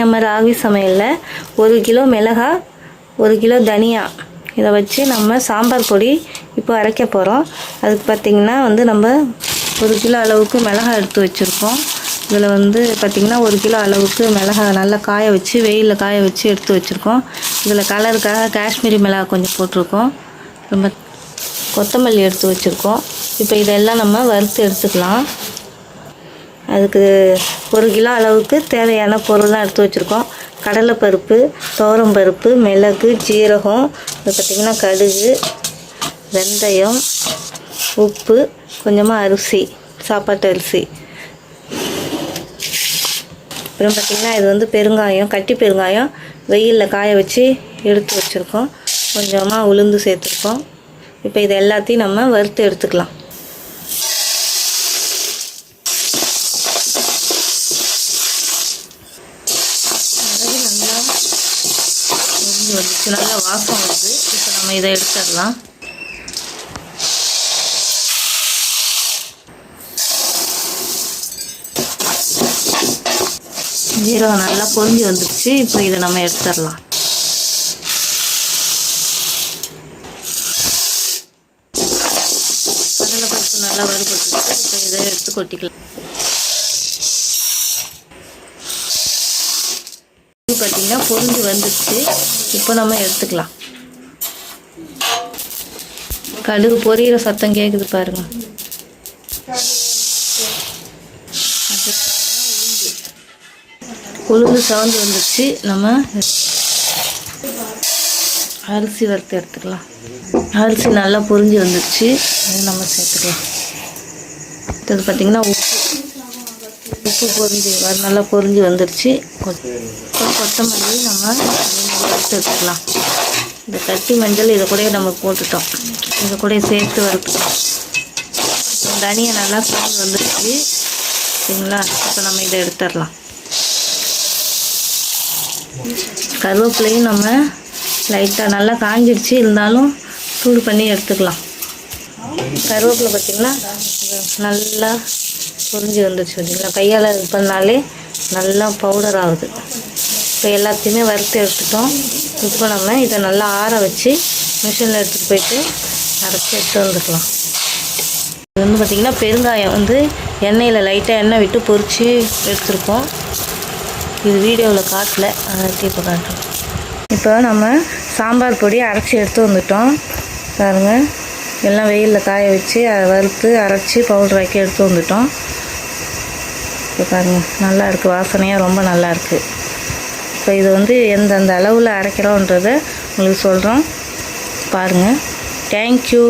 நம்ம ராகி சமையலில் ஒரு கிலோ மிளகா ஒரு கிலோ தனியா. இதை வச்சு நம்ம சாம்பார் பொடி இப்போ அரைக்க போகிறோம் அதுக்கு பார்த்திங்கன்னா வந்து நம்ம ஒரு கிலோ அளவுக்கு மிளகா எடுத்து வச்சுருக்கோம். இதில் வந்து பார்த்திங்கன்னா ஒரு கிலோ அளவுக்கு மிளகா நல்லா காய வச்சு வெயிலில் காய வச்சு எடுத்து வச்சுருக்கோம். இதில் கலருக்காக காஷ்மீரி மிளகா கொஞ்சம் போட்டிருக்கோம். ரொம்ப கொத்தமல்லி எடுத்து வச்சுருக்கோம். இப்போ இதெல்லாம் நம்ம வறுத்து எடுத்துக்கலாம். அதுக்கு ஒரு கிலோ அளவுக்கு தேவையான பொருள்லாம் எடுத்து வச்சுருக்கோம். கடலைப்பருப்பு பருப்பு மிளகு ஜீரகம் இது பார்த்திங்கன்னா கடுகு வெந்தயம் உப்பு கொஞ்சமாக அரிசி சாப்பாட்டு அரிசி. அப்புறம் பார்த்திங்கன்னா இது வந்து பெருங்காயம் கட்டி பெருங்காயம் வெயிலில் காய வச்சு எடுத்து வச்சுருக்கோம். கொஞ்சமாக உளுந்து சேர்த்துருக்கோம். இப்போ இது எல்லாத்தையும் நம்ம வறுத்து எடுத்துக்கலாம் மிளகு நல்லா உறிஞ்சி வந்துச்சு நல்லா வாசம் வருது இப்போ நம்ம இதை எடுத்துடலாம். ஜீரகம் நல்லா பொரிஞ்சு வந்துடுச்சு இப்போ இதை நம்ம எடுத்துடலாம். கடலைப்பருப்பு நல்லா வறுபட்டுச்சு இப்போ இதை எடுத்து கொட்டிக்கலாம். பார்த்தீங்கன்னா பொருந்து வந்துடுச்சு இப்போ நம்ம எடுத்துக்கலாம். கடுகு பொரியிற சத்தம் கேட்குது பாருங்க. உளுந்து சவுந்து வந்துடுச்சு நம்ம அரிசி வறுத்து எடுத்துக்கலாம். அரிசி நல்லா பொரிஞ்சு வந்துடுச்சு அது நம்ம சேர்த்துக்கலாம். இது பார்த்திங்கன்னா உப்பு. உப்பு பொரிஞ்சு நல்லா பொரிஞ்சு வந்துடுச்சு கொ- கொத்தமல்லி நம்ம எடுத்துக்கலாம் இந்த கட்டி மஞ்சள் இதை கூட நம்ம போட்டுட்டோம். இதை கூட சேர்த்து வறுத்துக்கலாம் தனியாக நல்லா சவுண்டு வந்துடுச்சு சரிங்களா? இப்போ நம்ம இதை எடுத்துடலாம். கருவேப்பிலையும் நம்ம லைட்டாக நல்லா காஞ்சிடுச்சு இருந்தாலும் சூடு பண்ணி எடுத்துக்கலாம். கருவேப்பிலை பார்த்திங்கன்னா நல்லா பொரிஞ்சு வந்துருச்சு பார்த்தீங்களா? கையால் இது பண்ணாலே நல்லா பவுடர் ஆகுது. இப்போ எல்லாத்தையுமே வறுத்து எடுத்துட்டோம். இப்போ நம்ம இதை நல்லா ஆற வச்சு மிஷினில் எடுத்துகிட்டு போயிட்டு அரைச்சி எடுத்து வந்துக்கலாம். இது வந்து பார்த்திங்கன்னா பெருங்காயம் வந்து எண்ணெயில் லைட்டாக எண்ணெய் விட்டு பொரித்து எடுத்துருக்கோம். இது வீடியோவில் காட்டல. அதை இப்போ காட்டுறோம் இப்போ நம்ம சாம்பார் பொடி அரைச்சி எடுத்து வந்துட்டோம். பாருங்கள் எல்லாம் வெயிலில் காய வச்சு அதை வறுத்து அரைச்சி பவுடர் ஆக்கி எடுத்து வந்துட்டோம். இருக்குது பாருங்க. நல்லா இருக்குது வாசனையாக ரொம்ப நல்லா இருக்குது இப்போ இது வந்து எந்தெந்த அளவில் அரைக்கிறோன்றதை உங்களுக்கு சொல்கிறோம் பாருங்கள் தேங்க்யூ